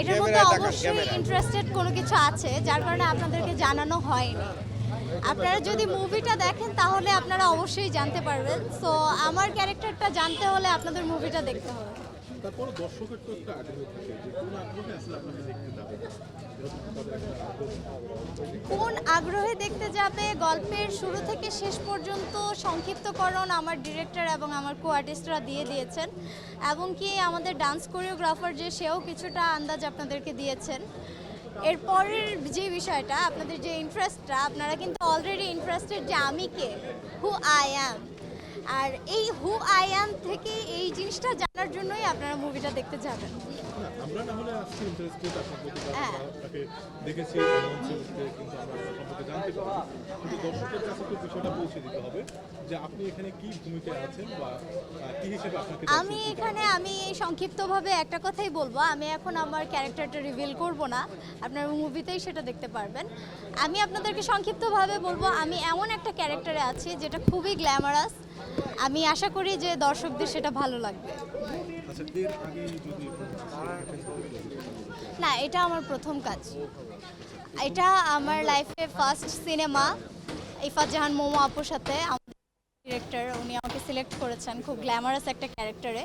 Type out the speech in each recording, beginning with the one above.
এটার মধ্যে অবশ্যই ইন্টারেস্টেড কোনো কিছু আছে যার কারণে আপনাদেরকে জানানো হয়নি। আপনারা যদি মুভিটা দেখেন তাহলে আপনারা অবশ্যই জানতে পারবেন। সো আমার ক্যারেক্টারটা জানতে হলে আপনাদের মুভিটা দেখতে হবে। তারপর দর্শকের তো একটা আগ্রহ থাকে যে কোন আগ্রহে আসলে আপনাকে দেখতে যাবে কোন আগ্রহে দেখতে যাবে? গল্পের শুরু থেকে শেষ পর্যন্ত সংক্ষিপ্তকরণ আমার ডিরেক্টর এবং আমার কো আর্টিস্টরা দিয়ে দিয়েছেন এবং কি আমাদের ডান্স কোরিওগ্রাফার যে, সেও কিছুটা আন্দাজ আপনাদেরকে দিয়েছেন। এরপরের যে বিষয়টা, আপনাদের যে ইন্টারেস্টটা, আপনারা কিন্তু অলরেডি ইন্টারেস্টেড যে আমি কে? হু আই অ্যাম আর এই হু আই অ্যাম থেকে এই জিনিসটা জানার জন্যই আপনারা মুভিটা দেখতে যাবেন। আমরা না হলে ইন্টারেস্টেড হ্যাঁ। আপনাকে দেখেছি মঞ্চে কিন্তু আমরা সম্পর্কে জানতে পারি কিন্তু দর্শকের কাছে তো বিষয়টা পৌঁছে দিতে হবে যে আপনি এখানে কি ভূমিকায় আছেন বা কি হিসেবে আপনাকে আমি এখানে আমি সংক্ষিপ্তভাবে একটা কথাই বলব। আমি এখন আমার ক্যারেক্টারটা রিভিল করব না। আপনার মুভিতেই সেটা দেখতে পারবেন। আমি আপনাদেরকে সংক্ষিপ্তভাবে বলব আমি এমন একটা ক্যারেক্টারে আছি যেটা খুবই গ্ল্যামারাস আমি আশা করি যে দর্শকদের সেটা ভালো লাগবে। না, এটা আমার প্রথম কাজ। এটা আমার লাইফে ফার্স্ট সিনেমা ইফাত জাহান মোমো আপুর সাথে। ডিরেক্টর উনি আমাকে সিলেক্ট করেছেন খুব গ্ল্যামারাস একটা ক্যারেক্টারে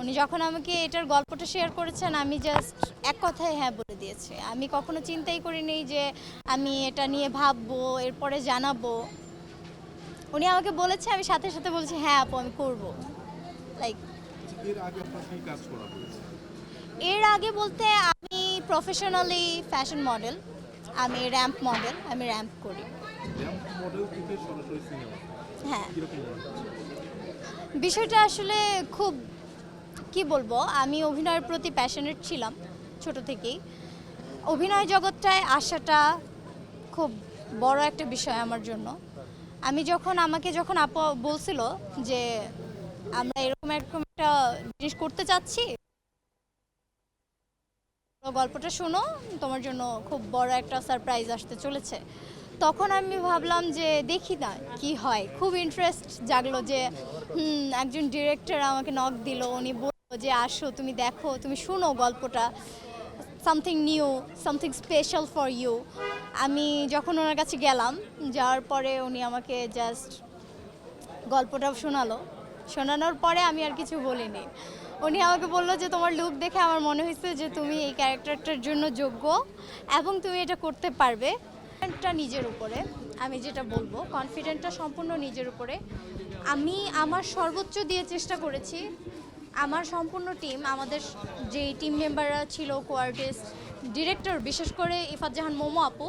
উনি যখন আমাকে এটার গল্পটা শেয়ার করেছেন, আমি জাস্ট এক কথায় হ্যাঁ বলে দিয়েছি। আমি কখনো চিন্তাই করিনি যে আমি এটা নিয়ে ভাববো, এরপরে জানাব। উনি আমাকে বলেছে আমি সাথে সাথে বলছি হ্যাঁ আপু আমি করব। লাইক এর আগে আপনার কি কাজ করা হয়েছে? এর আগে বলতে আমি প্রফেশনালি ফ্যাশন মডেল আমি র্যাম্প মডেল আমি র্যাম্প করি। র্যাম্প মডেল থেকে সরাসরি সিনেমা হ্যাঁ। বিষয়টা আসলে খুব কি বলব আমি অভিনয়ের প্রতি প্যাশনেট ছিলাম ছোট থেকেই। অভিনয় জগৎটায় আসাটা খুব বড় একটা বিষয় আমার জন্য। আমি যখন আমাকে যখন আপু বলছিল যে আমরা এরকম এরকম একটা জিনিস করতে চাচ্ছি গল্পটা শোনো, তোমার জন্য খুব বড় একটা সারপ্রাইজ আসতে চলেছে। তখন আমি ভাবলাম যে দেখি না কি হয়। খুব ইন্টারেস্ট জাগলো যে একজন ডিরেক্টর আমাকে নক দিল। উনি বলল যে, আসো, তুমি দেখো, তুমি শুনো গল্পটা। Something new something special for you আমি যখন ওনার কাছে গেলাম, যাওয়ার পরে উনি আমাকে জাস্ট গল্পটা শোনালো। শোনানোর পরে আমি আর কিছু বলিনি। উনি আমাকে বলল যে, তোমার লুক দেখে আমার মনে হয়েছে যে, তুমি এই ক্যারেক্টারটার জন্য যোগ্য এবং তুমি এটা করতে পারবে। কনফিডেন্টটা নিজের উপরে, আমি যেটা বলব কনফিডেন্টটা সম্পূর্ণ নিজের উপরে। আমি আমার সর্বোচ্চ দিয়ে চেষ্টা করেছি আমার সম্পূর্ণ টিম আমাদের যে টিম মেম্বাররা ছিল কোয়ার্টিস্ট ডিরেক্টর বিশেষ করে ইফাত জাহান মোমো আপু,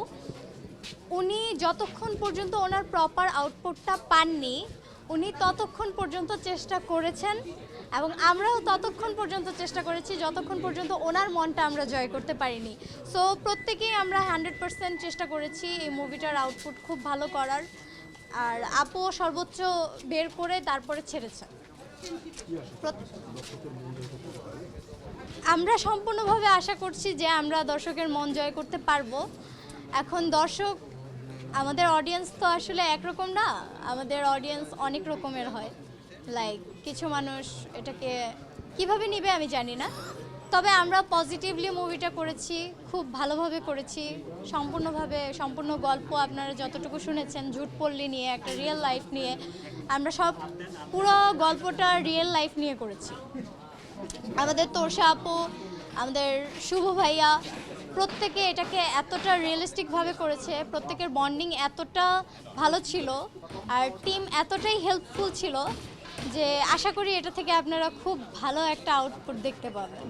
উনি যতক্ষণ পর্যন্ত ওনার প্রপার আউটপুটটা পাননি, উনি ততক্ষণ পর্যন্ত চেষ্টা করেছেন এবং আমরাও ততক্ষণ পর্যন্ত চেষ্টা করেছি যতক্ষণ পর্যন্ত ওনার মনটা আমরা জয় করতে পারিনি। সো প্রত্যেকেই আমরা হান্ড্রেড পার্সেন্ট চেষ্টা করেছি এই মুভিটার আউটপুট খুব ভালো করার। আর আপু সর্বোচ্চ বের করে তারপরে ছেড়েছে আমরা সম্পূর্ণভাবে আশা করছি যে আমরা দর্শকের মন জয় করতে পারব। এখন দর্শক, আমাদের অডিয়েন্স তো আসলে একরকম না, আমাদের অডিয়েন্স অনেক রকমের হয়। লাইক কিছু মানুষ এটাকে কীভাবে নিবে আমি জানি না। তবে আমরা পজিটিভলি মুভিটা করেছি, খুব ভালোভাবে করেছি। সম্পূর্ণভাবে, সম্পূর্ণ গল্প আপনারা যতটুকু শুনেছেন, ঝুটপল্লি নিয়ে, একটা রিয়েল লাইফ নিয়ে, আমরা সব পুরো গল্পটা রিয়েল লাইফ নিয়ে করেছি। আমাদের তোরসা আপু, আমাদের শুভ ভাইয়া, প্রত্যেকে এটাকে এতটা রিয়েলিস্টিকভাবে করেছে, প্রত্যেকের বন্ডিং এতটা ভালো ছিল, আর টিম এতটাই হেল্পফুল ছিল যে আশা করি এটা থেকে আপনারা খুব ভালো একটা আউটপুট দেখতে পাবেন।